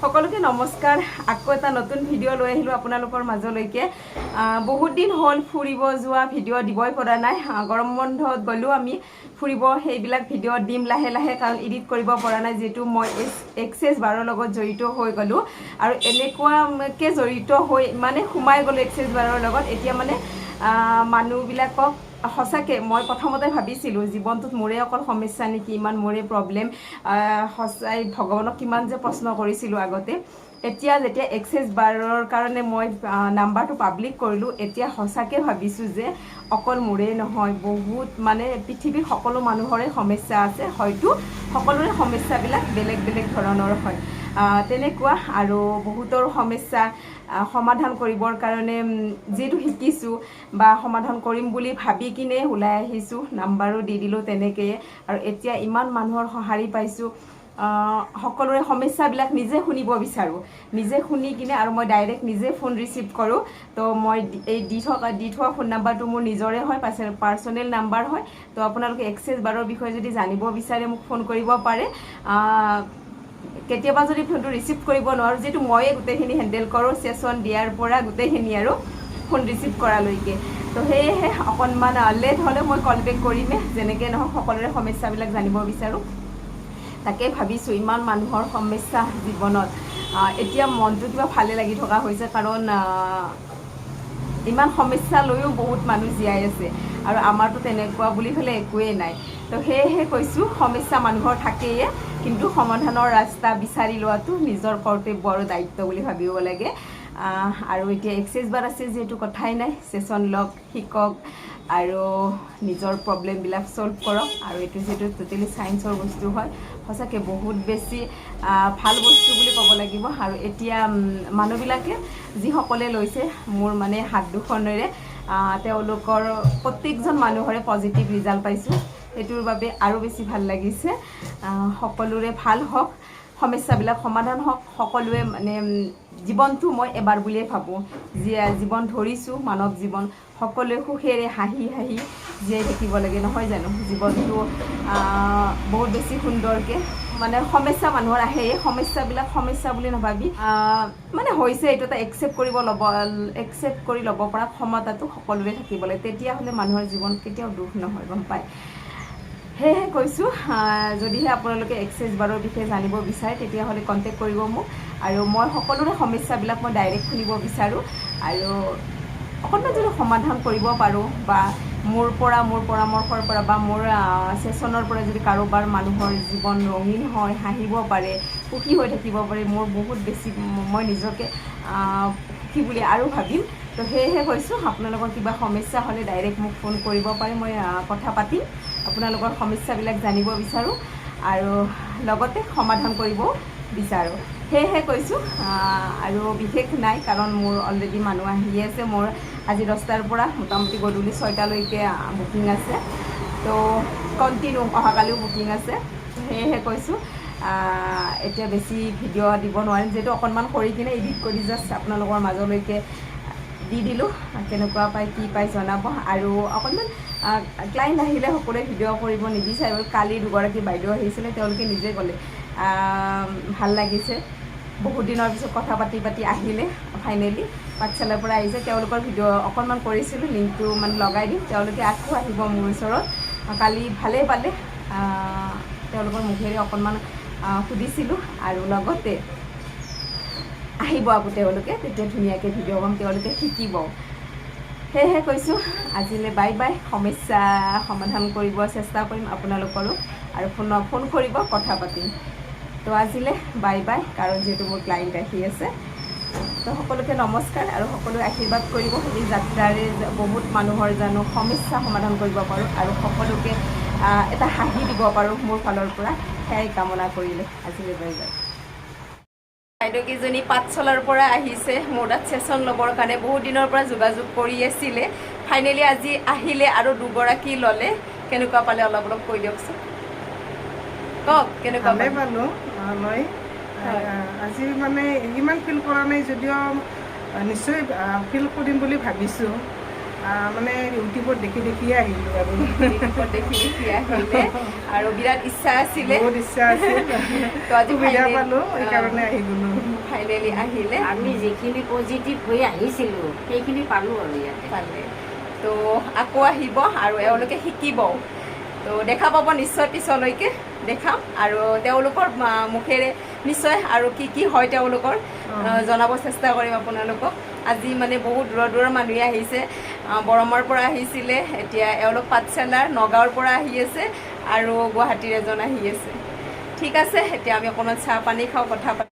সকলোকে নমস্কাৰ। আকৌ এটা নতুন ভিডিঅ' লৈ আহিলোঁ আপোনালোকৰ মাজলৈকে। বহুত দিন হ'ল ফুৰিব যোৱা ভিডিঅ' দিবই পৰা নাই। গৰম বন্ধত গ'লোঁ আমি ফুৰিব সেইবিলাক ভিডিঅ' দিম লাহে লাহে কাৰণ এডিট কৰিব পৰা নাই যিহেতু মই এক্সেছ বাৰৰ লগত জড়িত হৈ গ'লোঁ। আৰু এনেকুৱাকৈ জড়িত হৈ মানে সোমাই গ'লোঁ এক্সেছ বাৰৰ লগত। এতিয়া মানে মানুহবিলাকক সঁচাকৈ মই প্ৰথমতে ভাবিছিলোঁ জীৱনটোত মোৰে অকল সমস্যা নেকি ইমান মোৰে প্ৰব্লেম সঁচাই ভগৱানক কিমান যে প্ৰশ্ন কৰিছিলোঁ আগতে। এতিয়া যেতিয়া এক্সেছ বাৰৰ কাৰণে মই নাম্বাৰটো পাব্লিক কৰিলোঁ এতিয়া সঁচাকৈ ভাবিছোঁ যে অকল মোৰেই নহয় বহুত মানে পৃথিৱীৰ সকলো মানুহৰে সমস্যা আছে হয়তো সকলোৰে সমস্যাবিলাক বেলেগ বেলেগ ধৰণৰ হয়। তেনেকুৱা আৰু বহুতৰ সমস্যা সমাধান কৰিবৰ কাৰণে যিটো শিকিছোঁ বা সমাধান কৰিম বুলি ভাবি কিনে ওলাই আহিছোঁ নাম্বাৰো দি দিলোঁ তেনেকৈয়ে। আৰু এতিয়া ইমান মানুহৰ সঁহাৰি পাইছোঁ সকলোৰে সমস্যাবিলাক নিজে শুনিব বিচাৰোঁ। নিজে শুনি কিনে আৰু মই ডাইৰেক্ট নিজে ফোন ৰিচিভ কৰোঁ। তো মই এই দি থকা দি থোৱা ফোন নাম্বাৰটো মোৰ নিজৰে হয় পাৰ্চনেল নাম্বাৰ হয়। তো আপোনালোকে এক্সেছ বাৰৰ বিষয়ে যদি জানিব বিচাৰে মোক ফোন কৰিব পাৰে। কেতিয়াবা যদি ফোনটো ৰিচিভ কৰিব নোৱাৰোঁ যিহেতু ময়ে গোটেইখিনি হেণ্ডেল কৰোঁ ছেশ্যন দিয়াৰ পৰা গোটেইখিনি আৰু ফোন ৰিচিভ কৰালৈকে। তো সেয়েহে অকণমান লেট হ'লে মই কল বেক কৰিমেই যেনেকৈ নহওক সকলোৰে সমস্যাবিলাক জানিব বিচাৰোঁ। তাকে ভাবিছোঁ ইমান মানুহৰ সমস্যা জীৱনত। এতিয়া মনটো কিবা ভালে লাগি থকা হৈছে কাৰণ ইমান সমস্যা লৈও বহুত মানুহ জীয়াই আছে। আৰু আমাৰতো তেনেকুৱা বুলি পেলাই একোৱেই নাই। তো সেয়েহে কৈছোঁ, সমস্যা মানুহৰ থাকেই, কিন্তু সমাধানৰ ৰাস্তা বিচাৰি লোৱাটো নিজৰ কৰ্তব্য আৰু দায়িত্ব বুলি ভাবিব লাগে। আৰু এতিয়া এক্সেছ বাৰ আছে, যিহেতু কথাই নাই ছেশ্যন লওক, শিকক, আৰু নিজৰ প্ৰব্লেমবিলাক ছল্ভ কৰক। আৰু এইটো যিহেতু টোটেলি ছায়েন্সৰ বস্তু হয়, সঁচাকৈ বহুত বেছি ভালো বস্তু বুলি ক'ব লাগিব। আৰু এতিয়া মানুহবিলাকে যিসকলে লৈছে, মোৰ মানে হাত দুখনেৰে তেওঁলোকৰ প্ৰত্যেকজন মানুহৰে পজিটিভ ৰিজাল্ট পাইছোঁ। সেইটোৰ বাবে আৰু বেছি ভালো লাগিছে। সকলোৰে ভালো হওক। সমস্যাবিলাক সমাধান হওক সকলোৱে মানে জীৱনটো মই এবাৰ বুলিয়ে ভাবোঁ। জীয়াই জীৱন ধৰিছোঁ মানৱ জীৱন। সকলোৱে সুখেৰে হাঁহি হাঁহি জীয়াই থাকিব লাগে নহয় জানো? জীৱনটো বহুত বেছি সুন্দৰকৈ মানে সমস্যা মানুহৰ আহে। এই সমস্যাবিলাক সমস্যা বুলি নাভাবি মানে হৈছে এইটো এটা একচেপ্ট কৰিব ল'ব একচেপ্ট কৰি ল'ব পৰা ক্ষমতাটো সকলোৰে থাকিব লাগে। তেতিয়াহ'লে মানুহৰ জীৱন কেতিয়াও দুখ নহয় গম পায় সেয়েহে কৈছোঁ যদিহে আপোনালোকে এক্সেছ বাৰৰ বিষয়ে জানিব বিচাৰে তেতিয়াহ'লে কণ্টেক্ট কৰিব মোক। আৰু মই সকলোৰে সমস্যাবিলাক মই ডাইৰেক্ট শুনিব বিচাৰোঁ। আৰু অকণমান যদি সমাধান কৰিব পাৰোঁ বা মোৰ পৰা মোৰ পৰামৰ্শৰ পৰা বা মোৰ ছেশ্যনৰ পৰা যদি কাৰোবাৰ মানুহৰ জীৱন ৰঙীন হয় হাঁহিব পাৰে সুখী হৈ থাকিব পাৰে মোৰ বহুত বেছি মই নিজকে সুখী বুলি আৰু ভাবিম। তো সেয়েহে কৈছোঁ আপোনালোকৰ কিবা সমস্যা হ'লে ডাইৰেক্ট মোক ফোন কৰিব পাৰে মই কথা পাতিম। আপোনালোকৰ সমস্যাবিলাক জানিব বিচাৰোঁ আৰু লগতে সমাধান কৰিব বিচাৰোঁ। সেয়েহে কৈছোঁ আৰু বিশেষ নাই কাৰণ মোৰ অলৰেডি মানুহ আহিয়ে আছে। মোৰ আজি দহটাৰ পৰা মোটামুটি গধূলি ছয়টালৈকে বুকিং আছে। তো কণ্টিনিউ অহাকালিও বুকিং আছে। সেয়েহে কৈছোঁ এতিয়া বেছি ভিডিঅ' দিব নোৱাৰিম। যিহেতু অকণমান কৰি কিনে এডিট কৰি জাষ্ট আপোনালোকৰ মাজলৈকে দি দিলোঁ, কেনেকুৱা পায়, কি পায় জনাব। আৰু অকণমান ক্লাইণ্ট আহিলে সকলোৱে ভিডিঅ' কৰিব নিবিচাৰে। কালি দুগৰাকী বাইদেউ আহিছিলে, তেওঁলোকে নিজে ক'লে ভালো লাগিছে। বহুত দিনৰ পিছত কথা পাতি পাতি আহিলে ফাইনেলি পাঠশালাৰ পৰা আহিছে, তেওঁলোকৰ ভিডিঅ' অকণমান কৰিছিলোঁ, লিংকটো মানে লগাই দিম। তেওঁলোকে আকৌ আহিব মোৰ ওচৰত। কালি ভালেই পালে। তেওঁলোকৰ মুখেৰে অকণমান সুধিছিলোঁ। আৰু লগতে আহিব আকৌ তেওঁলোকে তেতিয়া ধুনীয়াকৈ ভিডিঅ' ক'ম তেওঁলোকে শিকিব। সেয়েহে কৈছোঁ আজিলৈ বাই বাই সমস্যা সমাধান কৰিব চেষ্টা কৰিম আপোনালোকৰো আৰু ফোন ফোন কৰিব কথা পাতিম। তো আজিলৈ বাই বাই কাৰণ যিহেতু মোৰ ক্লাইণ্ট আহি আছে। তো সকলোকে নমস্কাৰ আৰু সকলোৱে আশীৰ্বাদ কৰিব এই যাত্ৰাৰে বহুত মানুহৰ জানো সমস্যা সমাধান কৰিব পাৰোঁ আৰু সকলোকে এটা হাঁহি দিব পাৰোঁ মোৰ ফালৰ পৰা। সেয়াই কামনা কৰিলে। আজিলৈ বাই বাই। বাইদেউকেইজনী পাঠশালাৰ পৰা আহিছে মোৰ তাত ছেশ্যন ল'বৰ কাৰণে বহুত দিনৰ পৰা যোগাযোগ কৰি আছিলে। ফাইনেলি আজি আহিলে আৰু দুগৰাকী ল'লে। কেনেকুৱা পালে অলপ অলপ কৈ দিয়কচোন। কওক কেনেকুৱা পালে? লৈ। আহ, আজি মানে ইমান ফিল কৰা নাই যদিও নিশ্চয় ফিল কৰিম বুলি ভাবিছোঁ। মানে ইউটিউবত দেখি দেখিয়ে আহিলোঁ আৰু। ইউটিউবত দেখি দেখি আহিলে। আৰু বিৰাট ইচ্ছা আছিলে। বহুত ইচ্ছা আছিল। তো আজি সুবিধা finally, পালোঁ আহ, সেইকাৰণে আহি গ'লোঁ। ফাইনেলি আহিলে। আমি যিখিনি পজিটিভ হৈ আহিছিলোঁ সেইখিনি পালোঁ আৰু ইয়াতে। পালে। তো আকৌ আহিব আৰু এওঁলোকে শিকিব। তো দেখা পাব নিশ্চয় পিছলৈকে। দেখাম আৰু তেওঁলোকৰ মুখেৰে নিশ্চয় আৰু কি কি হয় তেওঁলোকৰ। জনাব চেষ্টা কৰিম আপোনালোকক। আজি মানে বহুত দূৰৰ দূৰৰ মানুহে আহিছে। বৰমৰ পৰা আহিছিলে, এতিয়া এওঁলোক পাঠশালাৰ নগাঁৱৰ পৰা আহি আছে আৰু গুৱাহাটীৰ এজন আহি আছে। ঠিক আছে, এতিয়া আমি অকণমান চাহ পানী খাওঁ, কথা পাতি।